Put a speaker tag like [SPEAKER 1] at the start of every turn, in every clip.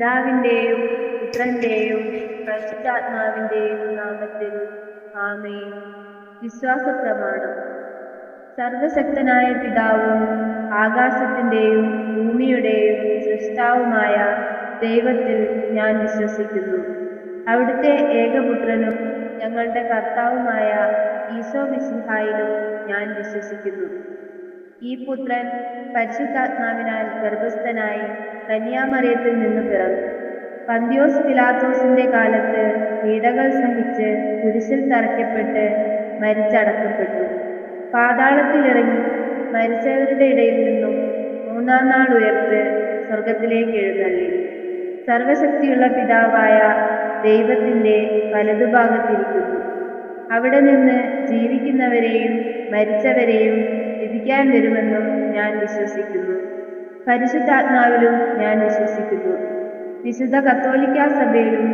[SPEAKER 1] പിതാവിന്റെയും പുത്രന്റെയും പരിശുദ്ധാത്മാവിന്റെയും നാമത്തിൽ ആമേ വിശ്വാസ പ്രമാണം സർവശക്തനായ പിതാവും ആകാശത്തിന്റെയും ഭൂമിയുടെയും സൃഷ്ടാവുമായ ദൈവത്തിൽ ഞാൻ വിശ്വസിക്കുന്നു. അവിടുത്തെ ഏകപുത്രനും ഞങ്ങളുടെ കർത്താവുമായ ഈശോ മിശിഹായിലും ഞാൻ വിശ്വസിക്കുന്നു. ഈ പുത്രൻ പരിശുദ്ധാത്മാവിനാൽ ഗർഭസ്ഥനായി കന്യാമറിയത്തിൽ നിന്ന് പിറന്നു. പന്തിയോസ് പിലാത്തോസിന്റെ കാലത്ത് പീഡകൾ സഹിച്ച് കുരിശിൽ തറയ്ക്കപ്പെട്ട് മരിച്ചടക്കപ്പെട്ടു. പാതാളത്തിലിറങ്ങി മരിച്ചവരുടെ ഇടയിൽ നിന്നും മൂന്നാം നാൾ ഉയർത്ത് സ്വർഗത്തിലേക്ക് എഴുന്നള്ളി. സർവശക്തിയുള്ള പിതാവായ ദൈവത്തിന്റെ വലതുഭാഗത്തിരിക്കുന്നു. അവിടെ നിന്ന് ജീവിക്കുന്നവരെയും മരിച്ചവരെയും വിധിക്കാൻ വരുമെന്നും ഞാൻ വിശ്വസിക്കുന്നു. പരിശുദ്ധാത്മാവിലും ഞാൻ വിശ്വസിക്കുന്നു. വിശുദ്ധ കത്തോലിക്ക സഭയിലും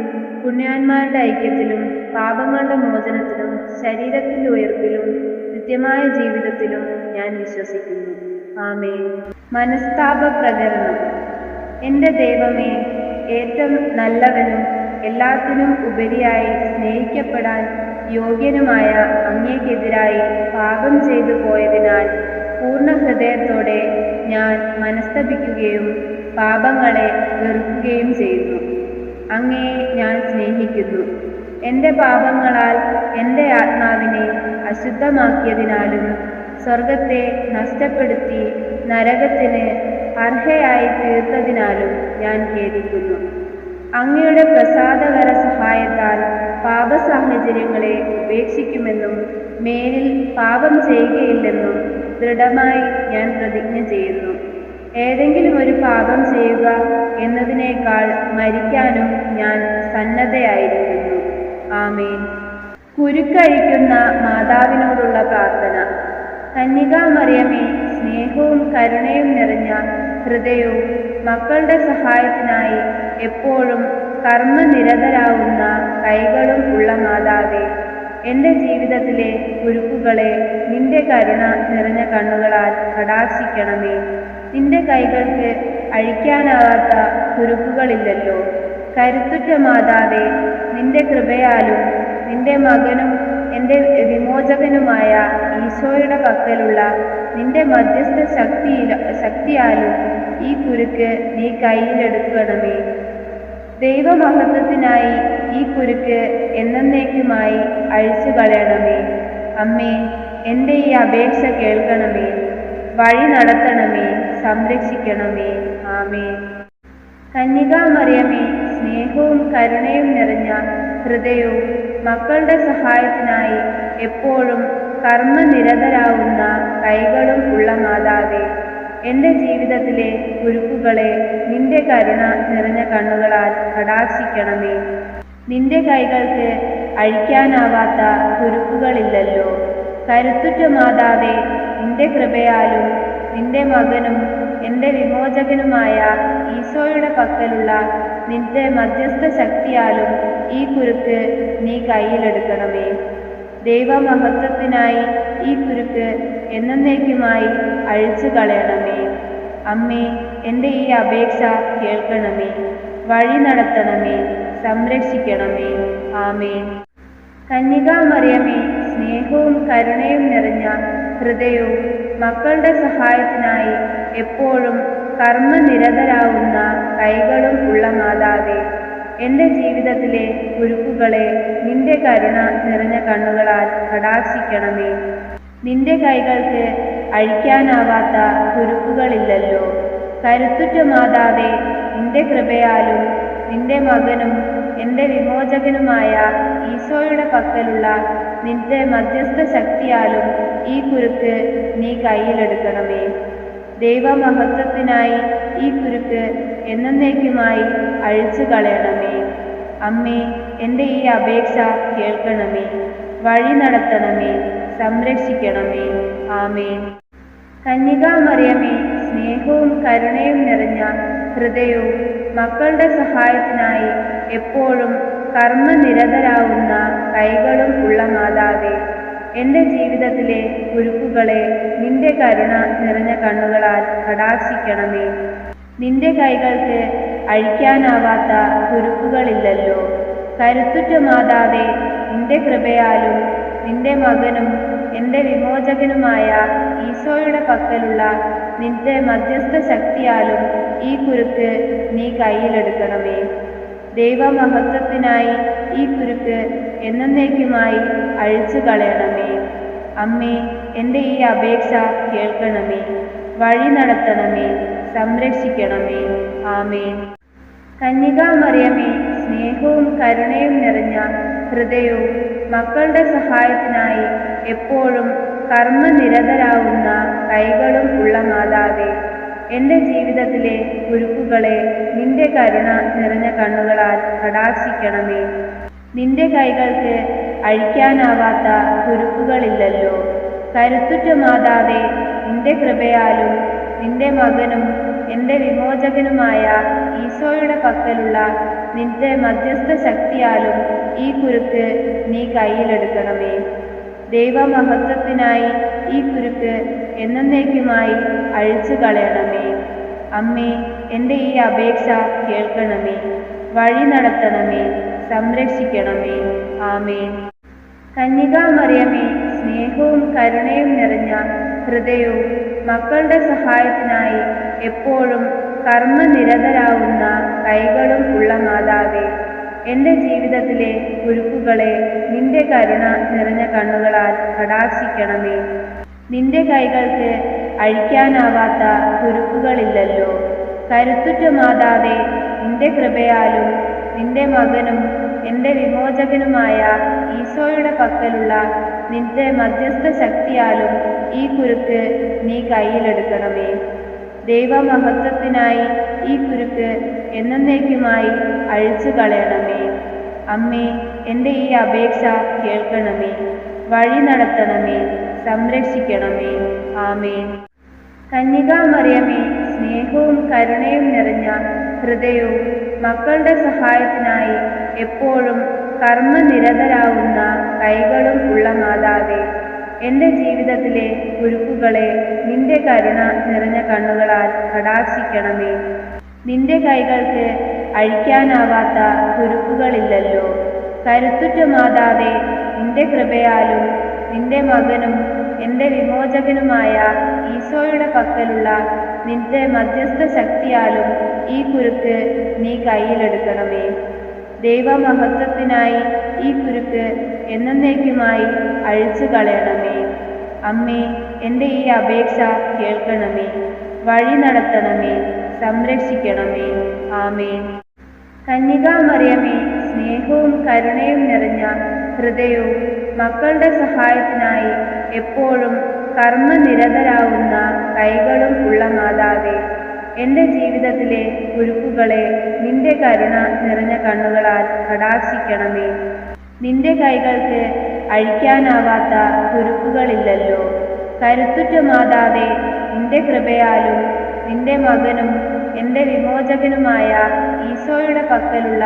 [SPEAKER 1] പുണ്യവാന്മാരുടെ ഐക്യത്തിലും പാപങ്ങളുടെ മോചനത്തിലും ശരീരത്തിന്റെ ഉയർപ്പിലും നിത്യമായ ജീവിതത്തിലും ഞാൻ വിശ്വസിക്കുന്നു. ആമേ മനസ്താപ പ്രകരണം എന്റെ ദൈവമേ ഏറ്റവും നല്ലവനും എല്ലാത്തിനും ഉപരിയായി സ്നേഹിക്കപ്പെടാൻ യോഗ്യനുമായ അങ്ങേക്കെതിരായി പാപം ചെയ്തു പോയതിനാൽ പൂർണ ഹൃദയത്തോടെ ഞാൻ മനസ്തപിക്കുകയും പാപങ്ങളെ വെറുക്കുകയും ചെയ്യുന്നു. അങ്ങയെ ഞാൻ സ്നേഹിക്കുന്നു. എന്റെ പാപങ്ങളാൽ എന്റെ ആത്മാവിനെ അശുദ്ധമാക്കിയതിനാലും സ്വർഗത്തെ നഷ്ടപ്പെടുത്തി നരകത്തിന് അർഹയായി തീർത്തതിനാലും ഞാൻ ഖേദിക്കുന്നു. അങ്ങയുടെ പ്രസാദകര സഹായത്താൽ പാപസാഹചര്യങ്ങളെ ഉപേക്ഷിക്കുമെന്നും മേലിൽ പാപം ചെയ്യുകയില്ലെന്നും ദൃഢമായി ഞാൻ പ്രതിജ്ഞ ചെയ്യുന്നു. ഏതെങ്കിലും ഒരു പാപം ചെയ്യുക എന്നതിനേക്കാൾ മരിക്കാനും ഞാൻ സന്നദ്ധയായിരിക്കുന്നു. ആമേൻ. കുരുക്കഴിക്കുന്ന മാതാവിനോടുള്ള പ്രാർത്ഥന. കന്യകാമറിയമേ സ്നേഹവും കരുണയും നിറഞ്ഞ ഹൃദയവും മക്കളുടെ സഹായത്തിനായി എപ്പോഴും കർമ്മനിരതരാകുന്ന കൈകളും ഉള്ള മാതാവേ എന്റെ ജീവിതത്തിലെ കുരുക്കുകളെ നിന്റെ കരുണ നിറഞ്ഞ കണ്ണുകളാൽ കടാക്ഷിക്കണമേ. നിന്റെ കൈകൾക്ക് അഴിക്കാനാവാത്ത കുരുക്കുകളില്ലല്ലോ. കരുത്തുറ്റ മാതാവേ നിന്റെ കൃപയാലും നിന്റെ മകനും എന്റെ വിമോചകനുമായ ഈശോയുടെ പക്കലുള്ള നിന്റെ മധ്യസ്ഥ ശക്തിയില ശക്തിയാലും ഈ കുരുക്ക് നീ കയ്യിലെടുക്കണമേ. ദൈവമഹത്വത്തിനായി ഈ കുരുക്ക് എന്നേക്കുമായി അഴിച്ചു കളയണമേ അമ്മേ എന്റെ ഈ അപേക്ഷ കേൾക്കണമേ. വഴി നടത്തണമേ. സംരക്ഷിക്കണമേ. ആമേ കന്യകാമറിയമേ സ്നേഹവും കരുണയും നിറഞ്ഞ ഹൃദയവും മക്കളുടെ സഹായത്തിനായി എപ്പോഴും കർമ്മനിരതരാകുന്ന കൈകളും ഉള്ള മാതാവേ എന്റെ ജീവിതത്തിലെ കുരുക്കുകളെ നിന്റെ കരുണ നിറഞ്ഞ കണ്ണുകളാൽ കടാക്ഷിക്കണമേ. നിന്റെ കൈകൾക്ക് അഴിക്കാനാവാത്ത കുരുക്കുകളില്ലല്ലോ. കരുത്തുറ്റ മാതാവേ നിന്റെ കൃപയാലും നിന്റെ മകനും എന്റെ വിമോചകനുമായ ഈശോയുടെ പക്കലുള്ള നിന്റെ മധ്യസ്ഥ ശക്തിയാലും ഈ കുരുക്ക് നീ കയ്യിലെടുക്കണമേ. ദൈവമഹത്വത്തിനായി ഈ കുരുക്ക് എന്നേക്കുമായി അഴിച്ചു കളയണമേ. അമ്മേ എന്റെ ഈ അപേക്ഷ കേൾക്കണമേ. വഴി നടത്തണമേ. സംരക്ഷിക്കണമേ. ആമേൻ. കന്യകാമറിയമേ സ്നേഹവും കരുണയും നിറഞ്ഞ ഹൃദയവും മക്കളുടെ സഹായത്തിനായി എപ്പോഴും കർമ്മനിരതരാകുന്ന കൈകളും ഉള്ള മാതാവേ എന്റെ ജീവിതത്തിലെ കുരുക്കുകളെ നിന്റെ കരുണ നിറഞ്ഞ കണ്ണുകളാൽ കടാക്ഷിക്കണമേ. നിന്റെ കൈകൾക്ക് അഴിക്കാനാവാത്ത കുരുക്കുകളില്ലല്ലോ. കരുത്തുറ്റ മാതാവേ നിന്റെ കൃപയാലും നിന്റെ മകനും എന്റെ വിമോചകനുമായ ഈശോയുടെ പക്കലുള്ള നിന്റെ മധ്യസ്ഥ ശക്തിയാലും ഈ കുരുക്ക് നീ കയ്യിലെടുക്കണമേ. ദൈവമഹത്വത്തിനായി ഈ കുരുക്ക് എന്നേക്കുമായി അഴിച്ചു കളയണമേ അമ്മേ എന്റെ ഈ അപേക്ഷ കേൾക്കണമേ. വഴി നടത്തണമേ. സംരക്ഷിക്കണമേ. ആമേ കന്യകാമറിയമേ സ്നേഹവും കരുണയും നിറഞ്ഞ ഹൃദയവും മക്കളുടെ സഹായത്തിനായി എപ്പോഴും കർമ്മനിരതരാകുന്ന കൈകളും ഉള്ള മാതാവേ എന്റെ ജീവിതത്തിലെ കുരുക്കുകളെ നിന്റെ കരുണ നിറഞ്ഞ കണ്ണുകളാൽ കടാക്ഷിക്കണമേ. നിന്റെ കൈകൾക്ക് അഴിക്കാനാവാത്ത കുരുക്കുകളില്ലല്ലോ കരുത്തുറ്റ മാതാവേ നിന്റെ കൃപയാലും നിന്റെ മകനും എന്റെ വിമോചകനുമായ ഈശോയുടെ പക്കലുള്ള നിന്റെ മധ്യസ്ഥ ശക്തിയാലും ഈ കുരുക്ക് നീ കയ്യിലെടുക്കണമേ. ദൈവമഹത്വത്തിനായി ഈ കുരുക്ക് എന്നേക്കുമായി അഴിച്ചു കളയണമേ. അമ്മേ എന്റെ ഈ അപേക്ഷ കേൾക്കണമേ. വഴി നടത്തണമേ. സംരക്ഷിക്കണമേ. ആമേ കന്യകാമറിയമേ സ്നേഹവും കരുണയും നിറഞ്ഞ ഹൃദയവും മക്കളുടെ സഹായത്തിനായി എപ്പോഴും കർമ്മനിരതരാകുന്ന കൈകളും ഉള്ള മാതാവേ എന്റെ ജീവിതത്തിലെ കുരുക്കുകളെ നിന്റെ കരുണ നിറഞ്ഞ കണ്ണുകളാൽ കടാക്ഷിക്കണമേ. നിന്റെ കൈകൾക്ക് അഴിക്കാനാവാത്ത കുരുക്കുകളില്ലല്ലോ. കരുത്തുറ്റ മാതാവേ നിന്റെ കൃപയാലും നിന്റെ മകനും എന്റെ വിമോചകനുമായ ഈശോയുടെ പക്കലുള്ള നിന്റെ മധ്യസ്ഥ ശക്തിയാലും ഈ കുരുക്ക് നീ കയ്യിലെടുക്കണമേ. ദൈവമഹത്വത്തിനായി ഈ കുരുക്ക് എന്നേക്കുമായി അഴിച്ചു കളയണമേ. അമ്മേ എന്റെ ഈ അപേക്ഷ കേൾക്കണമേ. വഴി നടത്തണമേ. സംരക്ഷിക്കണമേ. ആമേൻ. കന്യകാമറിയമേ സ്നേഹവും കരുണയും നിറഞ്ഞ ഹൃദയവും മക്കളുടെ സഹായത്തിനായി എപ്പോഴും കർമ്മനിരതരാകുന്ന കൈകളും ഉള്ള മാതാവേ എന്റെ ജീവിതത്തിലെ കുരുക്കുകളെ നിന്റെ കരുണ നിറഞ്ഞ കണ്ണുകളാൽ കടാക്ഷിക്കണമേ. നിന്റെ കൈകൾക്ക് അഴിക്കാനാവാത്ത കുരുക്കുകളില്ലല്ലോ. കരുത്തുറ്റ മാതാവേ നിന്റെ കൃപയാലും നിന്റെ മകനും എന്റെ വിമോചകനുമായ ഈശോയുടെ പക്കലുള്ള നിന്റെ മധ്യസ്ഥ ശക്തിയാലും ഈ കുരുക്ക് നീ കയ്യിലെടുക്കണമേ. ദൈവമഹത്വത്തിനായി ഈ കുരുക്ക് എന്നേക്കുമായി അഴിച്ചു കളയണമേ. അമ്മേ എന്റെ ഈ അപേക്ഷ കേൾക്കണമേ. വഴി നടത്തണമേ. സംരക്ഷിക്കണമേ. ആമേ കന്യകാമറിയമേ സ്നേഹവും കരുണയും നിറഞ്ഞ ഹൃദയവും മക്കളുടെ സഹായത്തിനായി എപ്പോഴും കർമ്മനിരതരാകുന്ന കൈകളും ഉള്ള മാതാവേ എന്റെ ജീവിതത്തിലെ കുരുക്കുകളെ നിന്റെ കരുണ നിറഞ്ഞ കണ്ണുകളാൽ കടാക്ഷിക്കണമേ. നിന്റെ കൈകൾക്ക് അഴിക്കാനാവാത്ത കുരുക്കുകളില്ലല്ലോ. കരുത്തുറ്റ മാതാവേ നിന്റെ കൃപയാലും നിന്റെ മകനും എന്റെ വിമോചകനുമായ ഈശോയുടെ പക്കലുള്ള നിന്റെ മധ്യസ്ഥ ശക്തിയാലും ഈ കുരുക്ക് നീ കയ്യിലെടുക്കണമേ. ദൈവമഹത്വത്തിനായി ഈ കുരുക്ക് എന്നേക്കുമായി അഴിച്ചു കളയണമേ അമ്മേ എന്റെ ഈ അപേക്ഷ കേൾക്കണമേ. വഴി നടത്തണമേ. സംരക്ഷിക്കണമേ. ആമേൻ. കന്യകാമറിയമേ സ്നേഹവും കരുണയും നിറഞ്ഞ ഹൃദയവും മക്കളുടെ സഹായത്തിനായി എപ്പോഴും കർമ്മനിരതരാകുന്ന കൈകളും ഉള്ള മാതാവേ എന്റെ ജീവിതത്തിലെ കുരുക്കുകളെ നിന്റെ കരുണ നിറഞ്ഞ കണ്ണുകളാൽ കടാക്ഷിക്കണമേ. നിന്റെ കൈകൾക്ക് അഴിക്കാനാവാത്ത കുരുക്കുകളില്ലല്ലോ. കരുത്തുറ്റ മാതാവേ നിന്റെ കൃപയാലും നിന്റെ മകനും എന്റെ വിമോചകനുമായ ഈശോയുടെ പക്കലുള്ള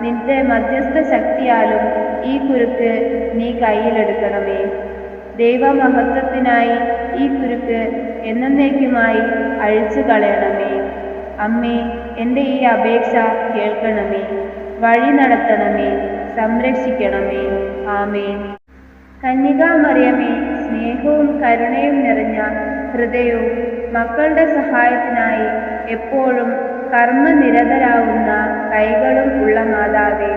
[SPEAKER 1] നിന്റെ മധ്യസ്ഥ ശക്തിയാലും ഈ കുരുക്ക് നീ കയ്യിലെടുക്കണമേ. ദൈവമഹത്വത്തിനായി ഈ കുരുക്ക് എന്നേക്കുമായി അഴിച്ചു കളയണമേ അമ്മേ എന്റെ ഈ അപേക്ഷ കേൾക്കണമേ. വഴി നടത്തണമേ. സംരക്ഷിക്കണമേ. ആമേ കന്യകാമറിയമേ സ്നേഹവും കരുണയും നിറഞ്ഞ ഹൃദയവും മക്കളുടെ സഹായത്തിനായി എപ്പോഴും കർമ്മനിരതരാകുന്ന കൈകളും ഉള്ള മാതാവേ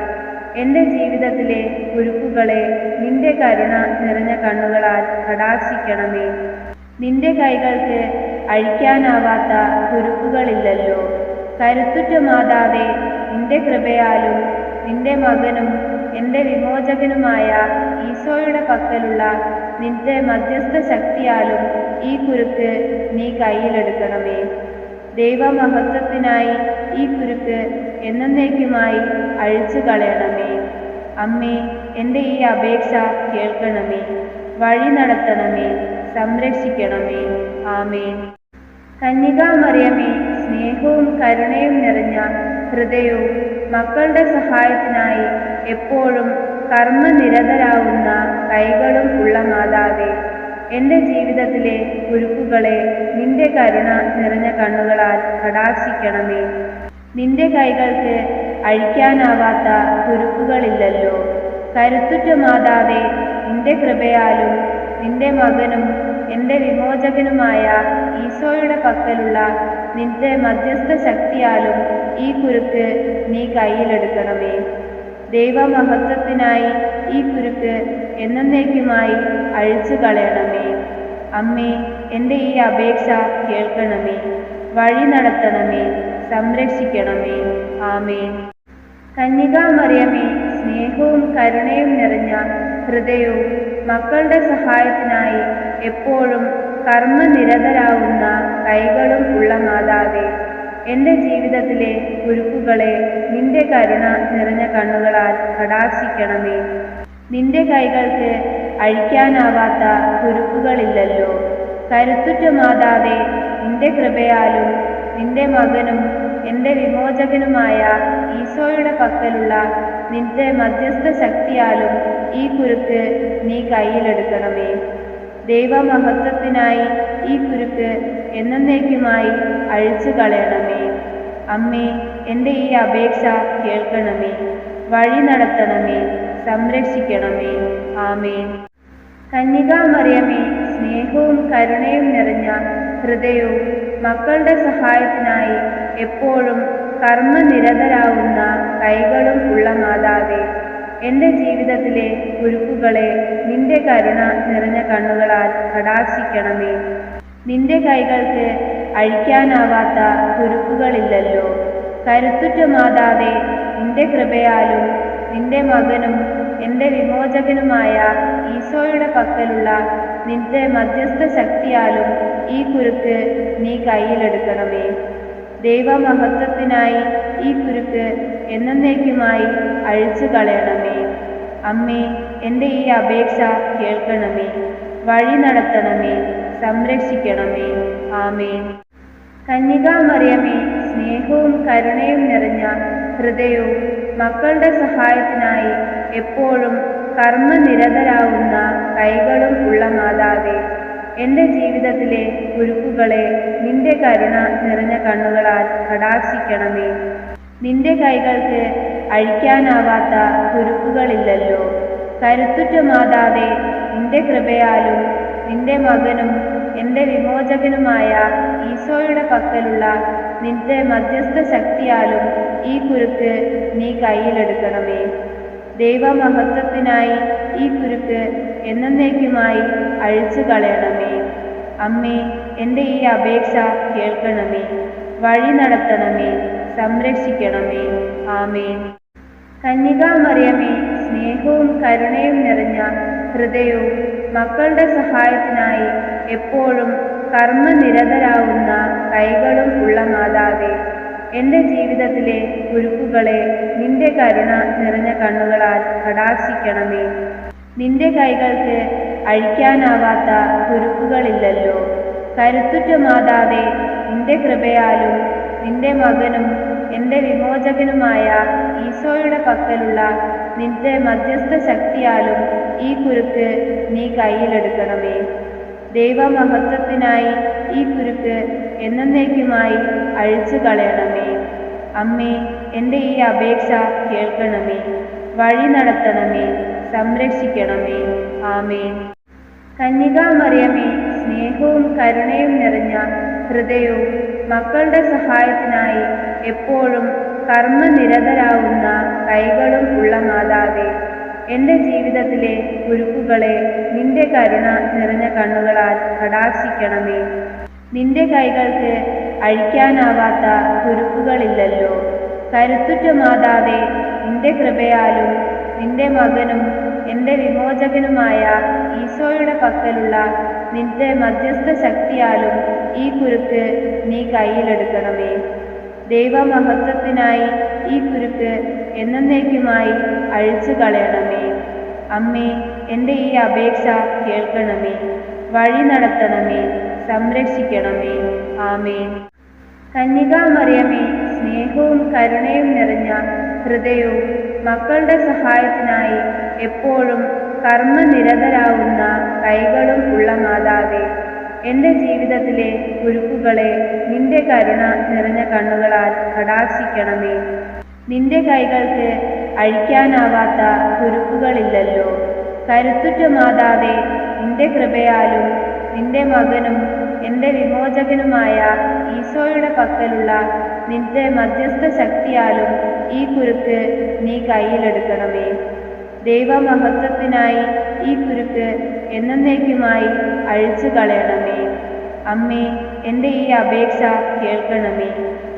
[SPEAKER 1] എന്റെ ജീവിതത്തിലെ കുരുക്കുകളെ നിന്റെ കരുണ നിറഞ്ഞ കണ്ണുകളാൽ കടാക്ഷിക്കണമേ. നിന്റെ കൈകൾക്ക് അഴിക്കാനാവാത്ത കുരുക്കുകളില്ലല്ലോ. കരുത്തുറ്റ മാതാവേ നിന്റെ കൃപയാലും നിന്റെ മകനും എന്റെ വിമോചകനുമായ ഈശോയുടെ പക്കലുള്ള നിന്റെ മധ്യസ്ഥ ശക്തിയാലും ഈ കുരുക്ക് നീ കയ്യിലെടുക്കണമേ. ദൈവമഹത്വത്തിനായി ഈ കുരുക്ക് എന്നേക്കുമായി അഴിച്ചു കളയണമേ അമ്മേ എന്റെ ഈ അപേക്ഷ കേൾക്കണമേ. വഴി നടത്തണമേ. സംരക്ഷിക്കണമേ. ആമേ കന്യകാമറിയമേ സ്നേഹവും കരുണയും നിറഞ്ഞ ഹൃദയവും മക്കളുടെ സഹായത്തിനായി എപ്പോഴും കർമ്മനിരതരാകുന്ന കൈകളും ഉള്ള മാതാവേ എന്റെ ജീവിതത്തിലെ കുരുക്കുകളെ നിന്റെ കരുണ നിറഞ്ഞ കണ്ണുകളാൽ കടാക്ഷിക്കണമേ. നിന്റെ കൈകൾക്ക് അഴിക്കാനാവാത്ത കുരുക്കുകളില്ലല്ലോ. കരുത്തുറ്റ മാതാവേ നിന്റെ കൃപയാലും നിന്റെ മകനും എന്റെ വിമോചകനുമായ ഈശോയുടെ പക്കലുള്ള നിന്റെ മധ്യസ്ഥ ശക്തിയാലും ഈ കുരുക്ക് നീ കയ്യിലെടുക്കണമേ. ദൈവമഹത്വത്തിനായി ഈ കുരുക്ക് എന്നേക്കുമായി അഴിച്ചു കളയണമേ. അമ്മേ എന്റെ ഈ അപേക്ഷ കേൾക്കണമേ. വഴി നടത്തണമേ. സംരക്ഷിക്കണമേ. ആമേ കന്യകാമറിയമേ സ്നേഹവും കരുണയും നിറഞ്ഞ ഹൃദയവും മക്കളുടെ സഹായത്തിനായി എപ്പോഴും കർമ്മനിരതരാകുന്ന കൈകളും ഉള്ള മാതാവേ എന്റെ ജീവിതത്തിലെ കുരുക്കുകളെ നിന്റെ കരുണ നിറഞ്ഞ കണ്ണുകളാൽ കടാക്ഷിക്കണമേ. നിന്റെ കൈകൾക്ക് അഴിക്കാനാവാത്ത കുരുക്കുകളില്ലല്ലോ. കരുത്തുറ്റ മാതാവേ നിന്റെ കൃപയാലും നിന്റെ മകനും എന്റെ വിമോചകനുമായ ഈശോയുടെ പക്കലുള്ള നിന്റെ മധ്യസ്ഥ ശക്തിയാലും ഈ കുരുക്ക് നീ കയ്യിലെടുക്കണമേ. ദൈവമഹത്വത്തിനായി ഈ കുരുക്ക് എന്നേക്കുമായി അഴിച്ചു കളയണമേ. അമ്മേ എന്റെ ഈ അപേക്ഷ കേൾക്കണമേ. വഴി നടത്തണമേ. സംരക്ഷിക്കണമേ. ആമേൻ. കന്യകാമറിയമേ സ്നേഹവും കരുണയും നിറഞ്ഞ ഹൃദയവും മക്കളുടെ സഹായത്തിനായി എപ്പോഴും കർമ്മനിരതരാകുന്ന കൈകളും ഉള്ള മാതാവേ എന്റെ ജീവിതത്തിലെ കുരുക്കുകളെ നിന്റെ കരുണ നിറഞ്ഞ കണ്ണുകളാൽ കടാക്ഷിക്കണമേ. നിന്റെ കൈകൾക്ക് അഴിക്കാനാവാത്ത കുരുക്കുകളില്ലല്ലോ. കരുത്തുറ്റ മാതാവേ നിന്റെ കൃപയാലും നിന്റെ മകനും എന്റെ വിമോചകനുമായ ഈശോയുടെ പക്കലുള്ള നിന്റെ മധ്യസ്ഥ ശക്തിയാലും ഈ കുരുക്ക് നീ കയ്യിലെടുക്കണമേ. ദൈവമഹത്വത്തിനായി ഈ കുരുക്ക് എന്നേക്കുമായി അഴിച്ചു കളയണമേ. അമ്മേ എന്റെ ഈ അപേക്ഷ കേൾക്കണമേ. വഴി നടത്തണമേ. സംരക്ഷിക്കണമേ. ആമേ കന്യകാമറിയമേ സ്നേഹവും കരുണയും നിറഞ്ഞ ഹൃദയവും മക്കളുടെ സഹായത്തിനായി എപ്പോഴും കർമ്മനിരതരാകുന്ന കൈകളും ഉള്ള മാതാവേ എന്റെ ജീവിതത്തിലെ കുരുക്കുകളെ നിന്റെ കരുണ നിറഞ്ഞ കണ്ണുകളാൽ കടാക്ഷിക്കണമേ. നിന്റെ കൈകൾക്ക് അഴിക്കാനാവാത്ത കുരുക്കുകളില്ലല്ലോ കരുത്തുറ്റ മാതാവേ നിന്റെ കൃപയാലും നിന്റെ മകനും എന്റെ വിമോചകനുമായ ഈശോയുടെ പക്കലുള്ള നിന്റെ മധ്യസ്ഥ ശക്തിയാലും ഈ കുരുക്ക് നീ കയ്യിലെടുക്കണമേ. ദൈവമഹത്വത്തിനായി ഈ കുരുക്ക് എന്നേക്കുമായി അഴിച്ചു കളയണമേ. അമ്മേ എന്റെ ഈ അപേക്ഷ കേൾക്കണമേ. വഴി നടത്തണമേ. സംരക്ഷിക്കണമേ. ആമേൻ. കന്യകാമറിയമേ സ്നേഹവും കരുണയും നിറഞ്ഞ ഹൃദയവും മക്കളുടെ സഹായത്തിനായി എപ്പോഴും കർമ്മനിരതരാകുന്ന കൈകളും ഉള്ള മാതാവേ എന്റെ ജീവിതത്തിലെ കുരുക്കുകളെ നിന്റെ കരുണ നിറഞ്ഞ കണ്ണുകളാൽ കടാക്ഷിക്കണമേ. നിന്റെ കൈകൾക്ക് അഴിക്കാനാവാത്ത കുരുക്കുകളില്ലല്ലോ. കരുത്തുറ്റ മാതാവേ നിന്റെ കൃപയാലും നിന്റെ മകനും എന്റെ വിമോചകനുമായ ഈശോയുടെ പക്കലുള്ള നിന്റെ മധ്യസ്ഥ ശക്തിയാലും ഈ കുരുക്ക് നീ കയ്യിലെടുക്കണമേ. ദൈവമഹത്വത്തിനായി ഈ കുരുക്ക് എന്നേക്കുമായി അഴിച്ചു കളയണമേ അമ്മേ എന്റെ ഈ അപേക്ഷ കേൾക്കണമേ. വഴി നടത്തണമേ. സംരക്ഷിക്കണമേ. ആമേ കന്യകാമറിയമേ സ്നേഹവും കരുണയും നിറഞ്ഞ ഹൃദയവും മക്കളുടെ സഹായത്തിനായി എപ്പോഴും കർമ്മനിരതരാകുന്ന കൈകളും ഉള്ള മാതാവേ എന്റെ ജീവിതത്തിലെ കുരുക്കുകളെ നിന്റെ കരുണ നിറഞ്ഞ കണ്ണുകളാൽ കടാക്ഷിക്കണമേ. നിന്റെ കൈകൾക്ക് അഴിക്കാനാവാത്ത കുരുക്കുകളില്ലല്ലോ. കരുത്തുറ്റ മാതാവേ നിന്റെ കൃപയാലും നിന്റെ മകനും എന്റെ വിമോചകനുമായ ഈശോയുടെ പക്കലുള്ള നിന്റെ മധ്യസ്ഥ ശക്തിയാലും ഈ കുരുക്ക് നീ കയ്യിലെടുക്കണമേ. ദൈവമഹത്വത്തിനായി ഈ കുരുക്ക് എന്നേക്കുമായി അഴിച്ചു കളയണമേ അമ്മേ എന്റെ ഈ അപേക്ഷ കേൾക്കണമേ. വഴി നടത്തണമേ. സംരക്ഷിക്കണമേ. ആമേൻ. കന്യകാമറിയമേ സ്നേഹവും കരുണയും നിറഞ്ഞ ഹൃദയവും മക്കളുടെ സഹായത്തിനായി എപ്പോഴും കർമ്മനിരതരാകുന്ന കൈകളും ഉള്ള മാതാവേ എന്റെ ജീവിതത്തിലെ കുരുക്കുകളെ നിന്റെ കരുണ നിറഞ്ഞ കണ്ണുകളാൽ കടാക്ഷിക്കണമേ. നിന്റെ കൈകൾക്ക് അഴിക്കാനാവാത്ത കുരുക്കുകളില്ലല്ലോ. കരുത്തുറ്റ മാതാവേ നിന്റെ കൃപയാലും നിന്റെ മകനും എന്റെ വിമോചകനുമായ ഈശോയുടെ പക്കലുള്ള നിന്റെ മധ്യസ്ഥ ശക്തിയാലും ഈ കുരുക്ക് നീ കയ്യിലെടുക്കണമേ. ദൈവമഹത്വത്തിനായി ഈ കുരുക്ക് എന്നേക്കുമായി അഴിച്ചു കളയണമേ. അമ്മേ എന്റെ ഈ അപേക്ഷ കേൾക്കണമേ.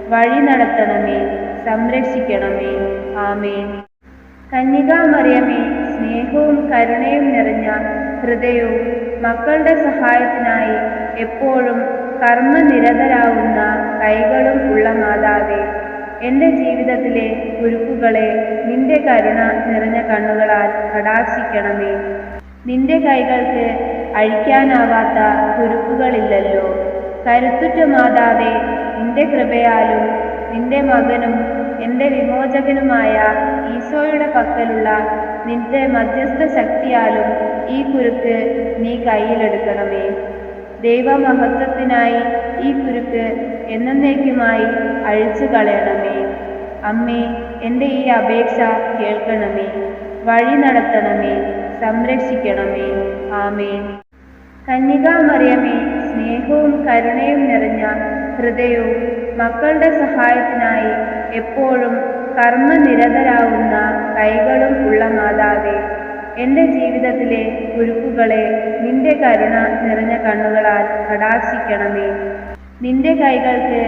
[SPEAKER 1] വഴി നടത്തണമേ. സംരക്ഷിക്കണമേ. ആമേൻ. കന്യകാമറിയമേ സ്നേഹവും കരുണയും നിറഞ്ഞ ഹൃദയവും മക്കളുടെ സഹായത്തിനായി എപ്പോഴും കർമ്മനിരതരാകുന്ന കൈകളും ഉള്ള മാതാവേ എന്റെ ജീവിതത്തിലെ കുരുക്കുകളെ നിന്റെ കരുണ നിറഞ്ഞ കണ്ണുകളാൽ കടാക്ഷിക്കണമേ. നിന്റെ കൈകൾക്ക് അഴിക്കാനാവാത്ത കുരുക്കുകളില്ലല്ലോ. കരുത്തുറ്റ മാതാവേ നിന്റെ കൃപയാലും നിന്റെ മകനും എന്റെ വിമോചകനുമായ ഈശോയുടെ പക്കലുള്ള നിന്റെ മധ്യസ്ഥ ശക്തിയാലും ഈ കുരുക്ക് നീ കയ്യിലെടുക്കണമേ. ദൈവമഹത്വത്തിനായി ഈ കുരുക്ക് എന്നേക്കുമായി അഴിച്ചു കളയണമേ. അമ്മേ എന്റെ ഈ അപേക്ഷ കേൾക്കണമേ. വഴി നടത്തണമേ. സംരക്ഷിക്കണമേ. ആമേൻ. കന്യകാമറിയമേ സ്നേഹവും കരുണയും നിറഞ്ഞ ഹൃദയവും മക്കളുടെ സഹായത്തിനായി എപ്പോഴും കർമ്മനിരതരാകുന്ന കൈകളും ഉള്ള മാതാവേ എന്റെ ജീവിതത്തിലെ കുരുക്കുകളെ നിന്റെ കരുണ നിറഞ്ഞ കണ്ണുകളാൽ കടാക്ഷിക്കണമേ. നിന്റെ കൈകൾക്ക്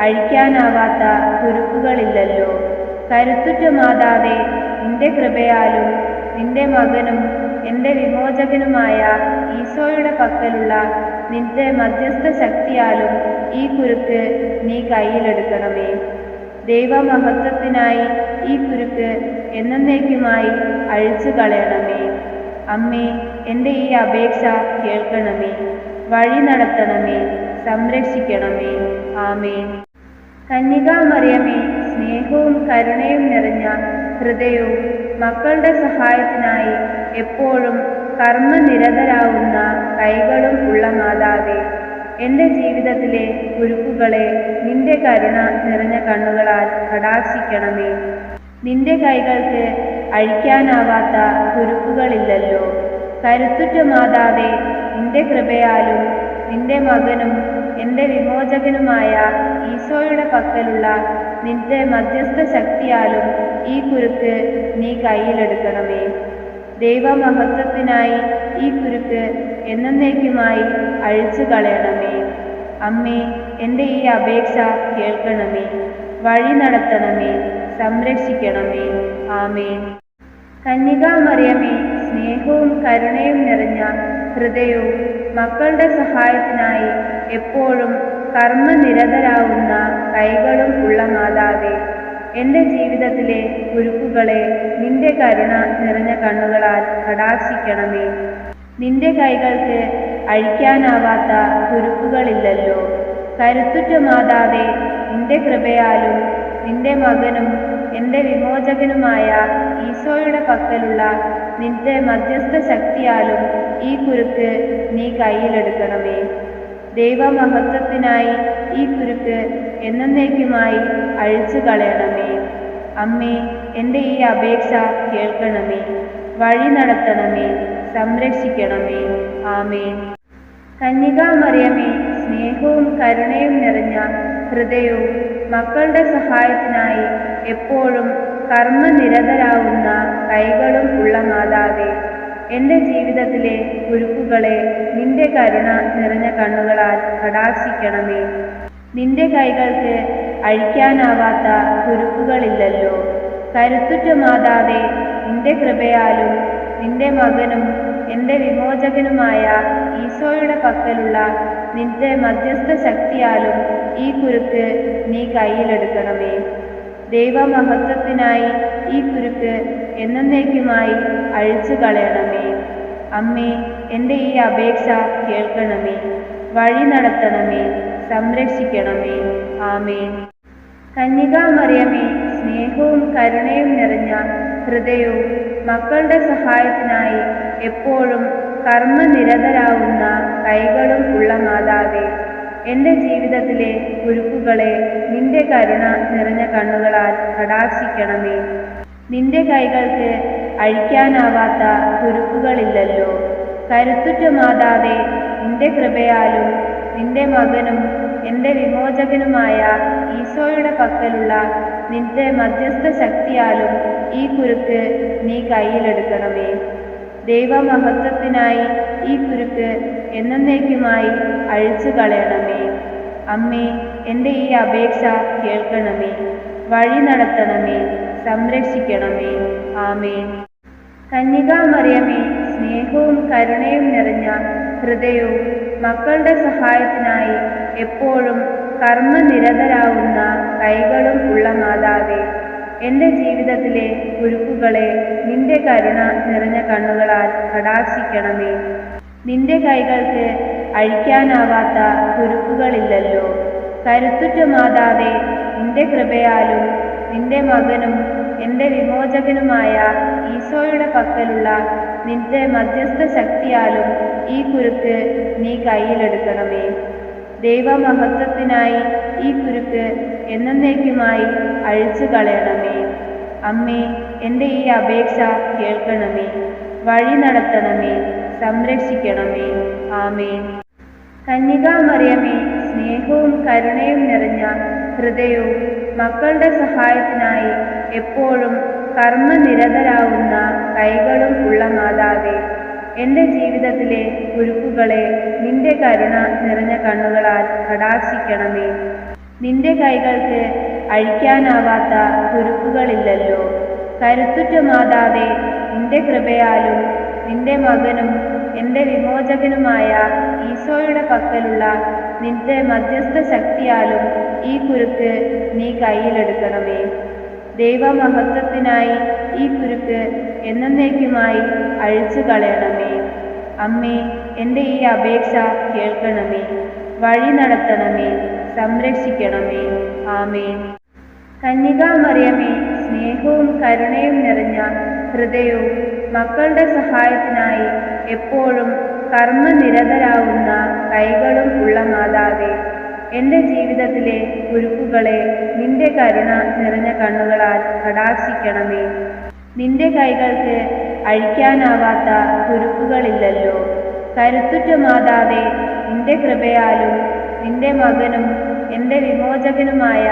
[SPEAKER 1] അഴിക്കാനാവാത്ത കുരുക്കുകളില്ലല്ലോ. കരുത്തുറ്റ മാതാവേ നിന്റെ കൃപയാലും നിന്റെ മകനും എന്റെ വിമോചകനുമായ ഈശോയുടെ പക്കലുള്ള നിന്റെ മധ്യസ്ഥ ശക്തിയാലും ഈ കുരുക്ക് നീ കയ്യിലെടുക്കണമേ. ദൈവമഹത്വത്തിനായി ഈ കുരുക്ക് എന്നേക്കുമായി അഴിച്ചു കളയണമേ അമ്മേ എന്റെ ഈ അപേക്ഷ കേൾക്കണമേ. വഴി നടത്തണമേ. സംരക്ഷിക്കണമേ. ആമേൻ. കന്യകാമറിയമേ സ്നേഹവും കരുണയും നിറഞ്ഞ ഹൃദയവും മക്കളുടെ സഹായത്തിനായി എപ്പോഴും കർമ്മനിരതരാകുന്ന കൈകളും ഉള്ള മാതാവേ എന്റെ ജീവിതത്തിലെ കുരുക്കുകളെ നിന്റെ കരുണ നിറഞ്ഞ കണ്ണുകളാൽ കടാക്ഷിക്കണമേ. നിന്റെ കൈകൾക്ക് അഴിക്കാനാവാത്ത കുരുക്കുകളില്ലല്ലോ. കരുത്തുറ്റ മാതാവേ നിന്റെ കൃപയാലും നിന്റെ മകനും എന്റെ വിമോചകനുമായ ഈശോയുടെ പക്കലുള്ള നിന്റെ മധ്യസ്ഥ ശക്തിയാലും ഈ കുരുക്ക് നീ കയ്യിലെടുക്കണമേ. ദൈവമഹത്വത്തിനായി ഈ കുരുക്ക് എന്നേക്കുമായി അഴിച്ചു കളയണമേ അമ്മേ എന്റെ ഈ അപേക്ഷ കേൾക്കണമേ. വഴി നടത്തണമേ. സംരക്ഷിക്കണമേ. ആമേൻ. കന്യകാമറിയമേ സ്നേഹവും കരുണയും നിറഞ്ഞ ഹൃദയവും മക്കളുടെ സഹായത്തിനായി എപ്പോഴും കർമ്മനിരതരാകുന്ന കൈകളും ഉള്ള മാതാവേ എന്റെ ജീവിതത്തിലെ കുരുക്കുകളെ നിന്റെ കരുണ നിറഞ്ഞ കണ്ണുകളാൽ കടാക്ഷിക്കണമേ. നിന്റെ കൈകൾക്ക് അഴിക്കാനാവാത്ത കുരുക്കുകളില്ലല്ലോ. കരുത്തുറ്റ മാതാവേ നിന്റെ കൃപയാലും നിന്റെ മകനും എന്റെ വിമോചകനുമായ ഈശോയുടെ പക്കലുള്ള നിന്റെ മധ്യസ്ഥ ശക്തിയാലും ഈ കുരുക്ക് നീ കയ്യിലെടുക്കണമേ. ദൈവമഹത്വത്തിനായി ഈ കുരുക്ക് എന്നേക്കുമായി അഴിച്ചു കളയണമേ. അമ്മേ എന്റെ ഈ അപേക്ഷ കേൾക്കണമേ. വഴി നടത്തണമേ. സംരക്ഷിക്കണമേ. ആമേൻ. കന്യകാമറിയമേ സ്നേഹവും കരുണയും നിറഞ്ഞ ഹൃദയവും മക്കളുടെ സഹായത്തിനായി എപ്പോഴും കർമ്മനിരതരാകുന്ന കൈകളും ഉള്ള മാതാവേ എന്റെ ജീവിതത്തിലെ കുരുക്കുകളെ നിന്റെ കരുണ നിറഞ്ഞ കണ്ണുകളാൽ കടാക്ഷിക്കണമേ. നിന്റെ കൈകൾക്ക് അഴിക്കാനാവാത്ത കുരുക്കുകളില്ലല്ലോ. കരുത്തുറ്റ മാതാവേ നിന്റെ കൃപയാലും നിന്റെ മകനും എന്റെ വിമോചകനുമായ ഈശോയുടെ പക്കലുള്ള നിന്റെ മധ്യസ്ഥ ശക്തിയാലും ഈ കുരുക്ക് നീ കയ്യിലെടുക്കണമേ. ദൈവമഹത്വത്തിനായി ഈ കുരുക്ക് എന്നേക്കുമായി അഴിച്ചു കളയണമേ. അമ്മേ എന്റെ ഈ അപേക്ഷ കേൾക്കണമേ. വഴി നടത്തണമേ. സംരക്ഷിക്കണമേ. ആമേൻ. കന്യകാമറിയമേ സ്നേഹവും കരുണയും നിറഞ്ഞ ഹൃദയവും മക്കളുടെ സഹായത്തിനായി എപ്പോഴും കർമ്മനിരതരാവുന്ന കൈകളും ഉള്ള മാതാവേ എന്റെ ജീവിതത്തിലെ കുരുക്കുകളെ നിന്റെ കരുണ നിറഞ്ഞ കണ്ണുകളാൽ കടാക്ഷിക്കണമേ. നിന്റെ കൈകൾക്ക് അഴിക്കാനാവാത്ത കുരുക്കുകളില്ലല്ലോ. കരുത്തുറ്റ മാതാവേ നിന്റെ കൃപയാലും നിന്റെ മകനും എന്റെ വിമോചകനുമായ ഈശോയുടെ പക്കലുള്ള നിന്റെ മധ്യസ്ഥ ശക്തിയാലും ഈ കുരുക്ക് നീ കയ്യിലെടുക്കണമേ. ദൈവമഹത്വത്തിനായി ഈ കുരുക്ക് എന്നേക്കുമായി അഴിച്ചു കളയണമേ അമ്മേ എന്റെ ഈ അപേക്ഷ കേൾക്കണമേ. വഴി നടത്തണമേ. സംരക്ഷിക്കണമേ. ആമേ കന്യകാമറിയമേ സ്നേഹവും കരുണയും നിറഞ്ഞ ഹൃദയവും മക്കളുടെ സഹായത്തിനായി എപ്പോഴും കർമ്മനിരതരാവുന്ന കൈകളും ഉള്ള മാതാവേ എന്റെ ജീവിതത്തിലെ കുരുക്കുകളെ നിന്റെ കരുണ നിറഞ്ഞ കണ്ണുകളാൽ കടാക്ഷിക്കണമേ. നിന്റെ കൈകൾക്ക് അഴിക്കാനാവാത്ത കുരുക്കുകളില്ലല്ലോ. കരുത്തുറ്റ മാതാവേ നിന്റെ കൃപയാലും നിന്റെ മകനും എന്റെ വിമോചകനുമായ ഈശോയുടെ പക്കലുള്ള നിന്റെ മധ്യസ്ഥ ശക്തിയാലും ഈ കുരുക്ക് നീ കയ്യിലെടുക്കണമേ. ദൈവമഹത്വത്തിനായി ഈ കുരുക്ക് എന്നേക്കുമായി അഴിച്ചു കളയണമേ. അമ്മേ എന്റെ ഈ അപേക്ഷ കേൾക്കണമേ. വഴി നടത്തണമേ. സംരക്ഷിക്കണമേ. ആമേ കന്യകാമറിയമേ സ്നേഹവും കരുണയും നിറഞ്ഞ ഹൃദയവും മക്കളുടെ സഹായത്തിനായി എപ്പോഴും കർമ്മനിരതരാവുന്ന കൈകളും ഉള്ള മാതാവേ എന്റെ ജീവിതത്തിലെ കുരുക്കുകളെ നിന്റെ കരുണ നിറഞ്ഞ കണ്ണുകളാൽ കടാക്ഷിക്കണമേ. നിന്റെ കൈകൾക്ക് അഴിക്കാനാവാത്ത കുരുക്കുകളില്ലല്ലോ. കരുത്തുറ്റ മാതാവേ നിന്റെ കൃപയാലും നിന്റെ മകനും എന്റെ വിമോചകനുമായ ഈശോയുടെ പക്കലുള്ള നിന്റെ മധ്യസ്ഥ ശക്തിയാലും ഈ കുരുക്ക് നീ കയ്യിലെടുക്കണമേ. ദൈവമഹത്വത്തിനായി ഈ കുരുക്ക് എന്നേക്കുമായി അഴിച്ചു കളയണമേ. അമ്മേ എന്റെ ഈ അപേക്ഷ കേൾക്കണമേ. വഴി നടത്തണമേ. സംരക്ഷിക്കണമേ. ആമേൻ. കന്യകാമറിയമേ സ്നേഹവും കരുണയും നിറഞ്ഞ ഹൃദയവും മക്കളുടെ സഹായത്തിനായി എപ്പോഴും കർമ്മനിരതരാവുന്ന കൈകളും ഉള്ള മാതാവേ എന്റെ ജീവിതത്തിലെ കുരുക്കുകളെ നിന്റെ കരുണ നിറഞ്ഞ കണ്ണുകളാൽ കടാക്ഷിക്കണമേ. നിന്റെ കൈകൾക്ക് അഴിക്കാനാവാത്ത കുരുക്കുകളില്ലല്ലോ. കരുത്തുറ്റ മാതാവേ നിന്റെ കൃപയാലും നിന്റെ മകനും എന്റെ വിമോചകനുമായ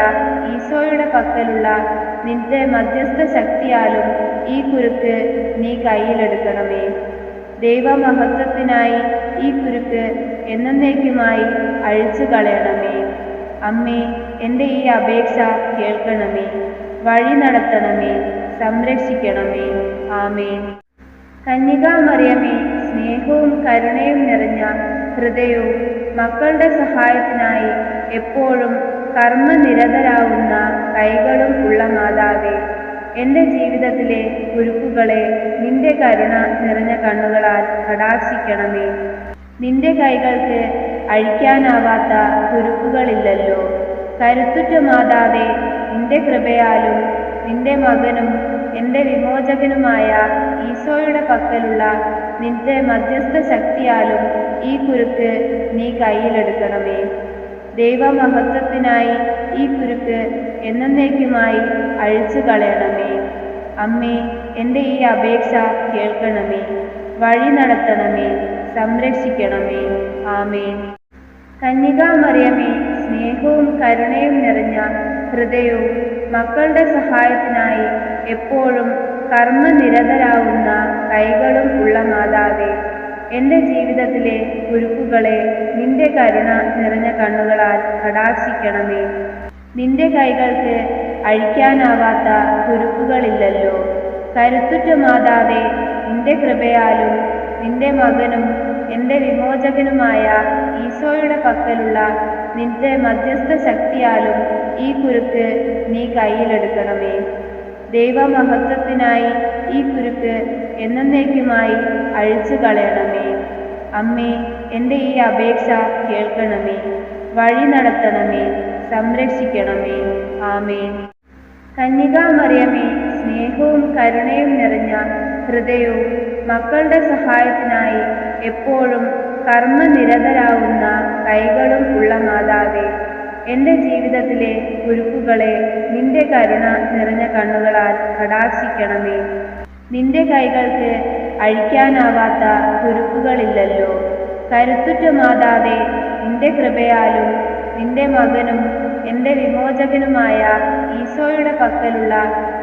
[SPEAKER 1] ഈശോയുടെ പക്കലുള്ള നിന്റെ മധ്യസ്ഥ ശക്തിയാലും ഈ കുരുക്ക് നീ കയ്യിലെടുക്കണമേ. ദൈവമഹത്വത്തിനായി ഈ കുരുക്ക് എന്നേക്കുമായി അഴിച്ചു കളയണമേ. അമ്മേ എന്റെ ഈ അപേക്ഷ കേൾക്കണമേ. വഴി നടത്തണമേ. സംരക്ഷിക്കണമേ. ആമേൻ. കന്യകാമറിയമേ സ്നേഹവും കരുണയും നിറഞ്ഞ ഹൃദയവും മക്കളുടെ സഹായത്തിനായി എപ്പോഴും കർമ്മനിരതരാവുന്ന കൈകളും ഉള്ള മാതാവേ എന്റെ ജീവിതത്തിലെ കുരുക്കുകളെ നിന്റെ കരുണ നിറഞ്ഞ കണ്ണുകളാൽ കടാക്ഷിക്കണമേ. നിന്റെ കൈകൾക്ക് അഴിക്കാനാവാത്ത കുരുക്കുകളില്ലല്ലോ. കരുത്തുറ്റ മാതാവേ നിന്റെ കൃപയാലും നിന്റെ മകനും എന്റെ വിമോചകനുമായ ഈശോയുടെ പക്കലുള്ള നിന്റെ മധ്യസ്ഥ ശക്തിയാലും ഈ കുരുക്ക് നീ കയ്യിലെടുക്കണമേ. ദൈവമഹത്വത്തിനായി ഈ കുരുക്ക് എന്നേക്കുമായി അഴിച്ചു കളയണമേ. അമ്മേ എന്റെ ഈ അപേക്ഷ കേൾക്കണമേ. വഴി നടത്തണമേ. സംരക്ഷിക്കണമേ. ആമേ കന്യകാമറിയമേ സ്നേഹവും കരുണയും നിറഞ്ഞ ഹൃദയവും മക്കളുടെ സഹായത്തിനായി എപ്പോഴും കർമ്മനിരതരാവുന്ന കൈകളും ഉള്ള മാതാവേ എന്റെ ജീവിതത്തിലെ കുരുക്കുകളെ നിന്റെ കരുണ നിറഞ്ഞ കണ്ണുകളാൽ കടാക്ഷിക്കണമേ. നിന്റെ കൈകൾക്ക് അഴിക്കാനാവാത്ത കുരുക്കുകളില്ലല്ലോ. കരുത്തുറ്റ മാതാവേ നിന്റെ കൃപയാലും നിന്റെ മകനും എന്റെ വിമോചകനുമായ ഈശോയുടെ പക്കലുള്ള നിന്റെ മധ്യസ്ഥ ശക്തിയാലും ഈ കുരുക്ക് നീ കയ്യിലെടുക്കണമേ. ദൈവമഹത്വത്തിനായി ഈ കുരുക്ക് എന്നേക്കുമായി അഴിച്ചു കളയണമേ അമ്മേ എന്റെ ഈ അപേക്ഷ കേൾക്കണമേ. വഴി നടത്തണമേ. സംരക്ഷിക്കണമേ. ആമേൻ. കന്യകാമറിയമേ സ്നേഹവും കരുണയും നിറഞ്ഞ ഹൃദയവും മക്കളുടെ സഹായത്തിനായി എപ്പോഴും കർമ്മനിരതരാകുന്ന കൈകളും ഉള്ള മാതാവേ എന്റെ ജീവിതത്തിലെ കുരുക്കുകളെ നിന്റെ കരുണ നിറഞ്ഞ കണ്ണുകളാൽ കടാക്ഷിക്കണമേ. നിന്റെ കൈകൾക്ക് അഴിക്കാനാവാത്ത കുരുക്കുകളില്ലല്ലോ. കരുത്തുറ്റ മാതാവേ നിന്റെ കൃപയാലും നിന്റെ മകനും എന്റെ വിമോചകനുമായ ഈശോയുടെ പക്കലുള്ള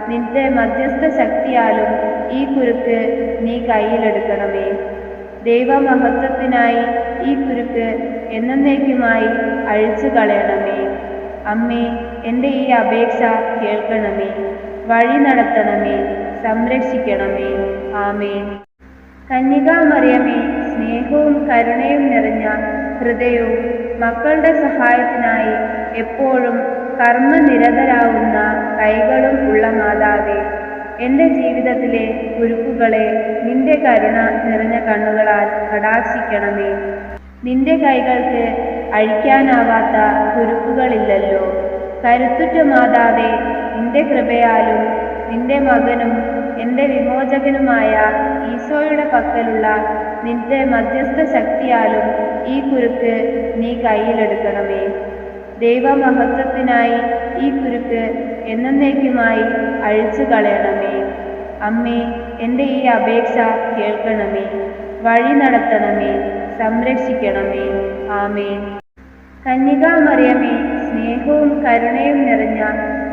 [SPEAKER 1] നിന്റെ മധ്യസ്ഥ ശക്തിയാലും ഈ കുരുക്ക് നീ കയ്യിലെടുക്കണമേ. ദൈവമഹത്വത്തിനായി ഈ കുരുക്ക് എന്നേക്കുമായി അഴിച്ചു കളയണമേ. അമ്മേ എന്റെ ഈ അപേക്ഷ കേൾക്കണമേ. വഴി നടത്തണമേ. സംരക്ഷിക്കണമേ. ആമേ കന്യകാമറിയമേ സ്നേഹവും കരുണയും നിറഞ്ഞ ഹൃദയവും മക്കളുടെ സഹായത്തിനായി എപ്പോഴും കർമ്മനിരതരാകുന്ന കൈകളും ഉള്ള മാതാവേ എന്റെ ജീവിതത്തിലെ കുരുക്കുകളെ നിന്റെ കരുണ നിറഞ്ഞ കണ്ണുകളാൽ കടാക്ഷിക്കണമേ. നിന്റെ കൈകൾക്ക് അഴിക്കാനാവാത്ത കുരുക്കുകളില്ലല്ലോ. കരുത്തുറ്റ മാതാവേ നിന്റെ കൃപയാലും നിന്റെ മകനും എന്റെ വിമോചകനുമായ ഈശോയുടെ പക്കലുള്ള നിന്റെ മധ്യസ്ഥ ശക്തിയാലും ഈ കുരുക്ക് നീ കയ്യിലെടുക്കണമേ. ദൈവമഹത്വത്തിനായി ഈ കുരുക്ക് എന്നേക്കുമായി അഴിച്ചു കളയണമേ. അമ്മേ എന്റെ ഈ അപേക്ഷ കേൾക്കണമേ. വഴി നടത്തണമേ. സംരക്ഷിക്കണമേ. ആമേൻ. കന്യകാമറിയമേ സ്നേഹവും കരുണയും നിറഞ്ഞ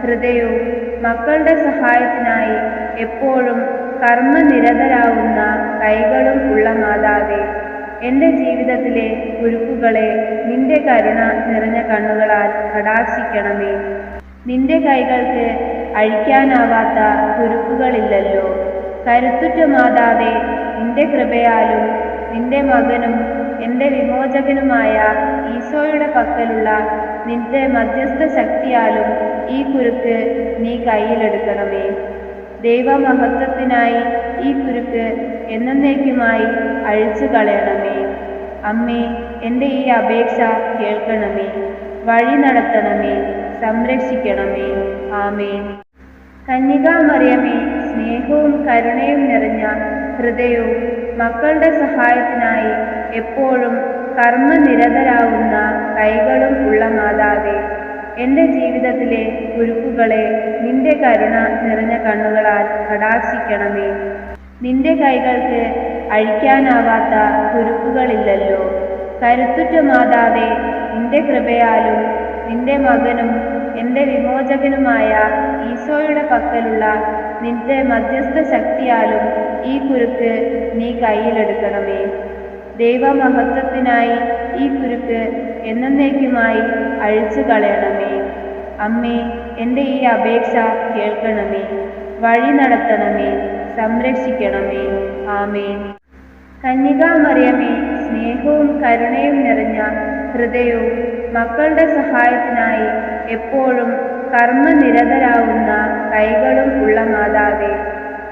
[SPEAKER 1] ഹൃദയവും മക്കളുടെ സഹായത്തിനായി എപ്പോഴും കർമ്മനിരതരാകുന്ന കൈകളും ഉള്ള മാതാവേ എന്റെ ജീവിതത്തിലെ കുരുക്കുകളെ നിന്റെ കരുണ നിറഞ്ഞ കണ്ണുകളാൽ കടാക്ഷിക്കണമേ. നിന്റെ കൈകൾക്ക് അഴിക്കാനാവാത്ത കുരുക്കുകളില്ലല്ലോ. കരുത്തുറ്റ മാതാവേ നിന്റെ കൃപയാലും നിന്റെ മകനും എന്റെ വിമോചകനുമായ ഈശോയുടെ പക്കലുള്ള നിന്റെ മധ്യസ്ഥ ശക്തിയാലും ഈ കുരുക്ക് നീ കയ്യിലെടുക്കണമേ. ദൈവമഹത്വത്തിനായി ഈ കുരുക്ക് എന്നേക്കുമായി അഴിച്ചു കളയണമേ. അമ്മേ എന്റെ ഈ അപേക്ഷ കേൾക്കണമേ. വഴി നടത്തണമേ. സംരക്ഷിക്കണമേ. ആമേൻ. കന്യകാമറിയമേ സ്നേഹവും കരുണയും നിറഞ്ഞ ഹൃദയവും മക്കളുടെ സഹായത്തിനായി എപ്പോഴും കർമ്മനിരതരാകുന്ന കൈകളും ഉള്ള മാതാവേ എന്റെ ജീവിതത്തിലെ കുരുക്കുകളെ നിന്റെ കരുണ നിറഞ്ഞ കണ്ണുകളാൽ കടാക്ഷിക്കണമേ. നിന്റെ കൈകൾക്ക് അഴിക്കാനാവാത്ത കുരുക്കുകളില്ലല്ലോ. കരുത്തുറ്റ മാതാവേ നിന്റെ കൃപയാലും നിന്റെ മകനും എന്റെ വിമോചകനുമായ ഈശോയുടെ പക്കലുള്ള നിന്റെ മധ്യസ്ഥ ശക്തിയാലും ഈ കുരുക്ക് നീ കയ്യിലെടുക്കണമേ. ദൈവമഹത്വത്തിനായി ഈ കുരുക്ക് എന്നേക്കുമായി അഴിച്ചു കളയണമേ അമ്മേ എന്റെ ഈ അപേക്ഷ കേൾക്കണമേ. വഴി നടത്തണമേ. സംരക്ഷിക്കണമേ. ആമേ കന്യകാമറിയമേ സ്നേഹവും കരുണയും നിറഞ്ഞ ഹൃദയവും മക്കളുടെ സഹായത്തിനായി എപ്പോഴും കർമ്മനിരതരാകുന്ന കൈകളും ഉള്ള മാതാവേ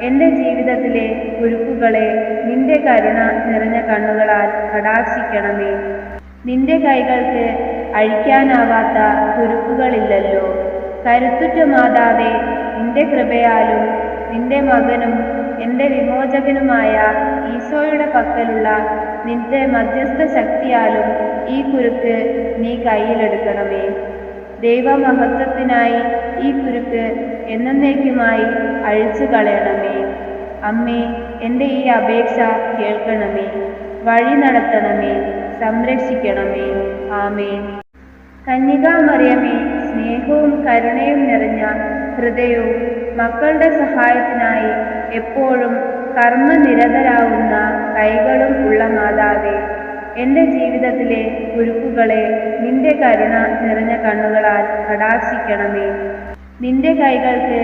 [SPEAKER 1] എന്റെ ജീവിതത്തിലെ കുരുക്കുകളെ നിന്റെ കരുണ നിറഞ്ഞ കണ്ണുകളാൽ കടാക്ഷിക്കണമേ. നിന്റെ കൈകൾക്ക് അഴിക്കാനാവാത്ത കുരുക്കുകളില്ലല്ലോ. കരുത്തുറ്റ മാതാവേ നിന്റെ കൃപയാലും നിന്റെ മകനും എന്റെ വിമോചകനുമായ ഈശോയുടെ പക്കലുള്ള നിന്റെ മധ്യസ്ഥ ശക്തിയാലും ഈ കുരുക്ക് നീ കയ്യിലെടുക്കണമേ. ദൈവമഹത്വത്തിനായി ഈ കുരുക്ക് എന്നേക്കുമായി അഴിച്ചു കളയണമേ അമ്മേ എന്റെ ഈ അപേക്ഷ കേൾക്കണമേ. വഴി നടത്തണമേ. സംരക്ഷിക്കണമേ. ആമേ കന്യകാമറിയമേ സ്നേഹവും കരുണയും നിറഞ്ഞ ഹൃദയവും മക്കളുടെ സഹായത്തിനായി എപ്പോഴും കർമ്മനിരതരാകുന്ന കൈകളും ഉള്ള മാതാവേ എന്റെ ജീവിതത്തിലെ കുരുക്കുകളെ നിന്റെ കരുണ നിറഞ്ഞ കണ്ണുകളാൽ കടാക്ഷിക്കണമേ. നിന്റെ കൈകൾക്ക്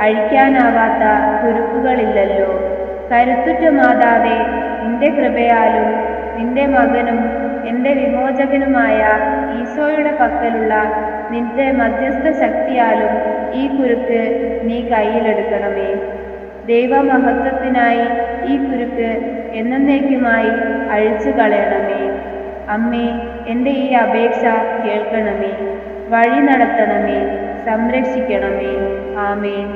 [SPEAKER 1] അഴിക്കാനാവാത്ത കുരുക്കുകളില്ലല്ലോ. കരുത്തുറ്റ മാതാവേ നിന്റെ കൃപയാലും നിന്റെ മകനും എന്റെ വിമോചകനുമായ ഈശോയുടെ പക്കലുള്ള നിന്റെ മധ്യസ്ഥ ശക്തിയാലും ഈ കുരുക്ക് നീ കയ്യിലെടുക്കണമേ. ദൈവമഹത്വത്തിനായി ഈ കുരുക്ക് എന്നേക്കുമായി അഴിച്ചു കളയണമേ. അമ്മേ എന്റെ ഈ അപേക്ഷ കേൾക്കണമേ. വഴി നടത്തണമേ. സംരക്ഷിക്കണമേ. ആമേൻ.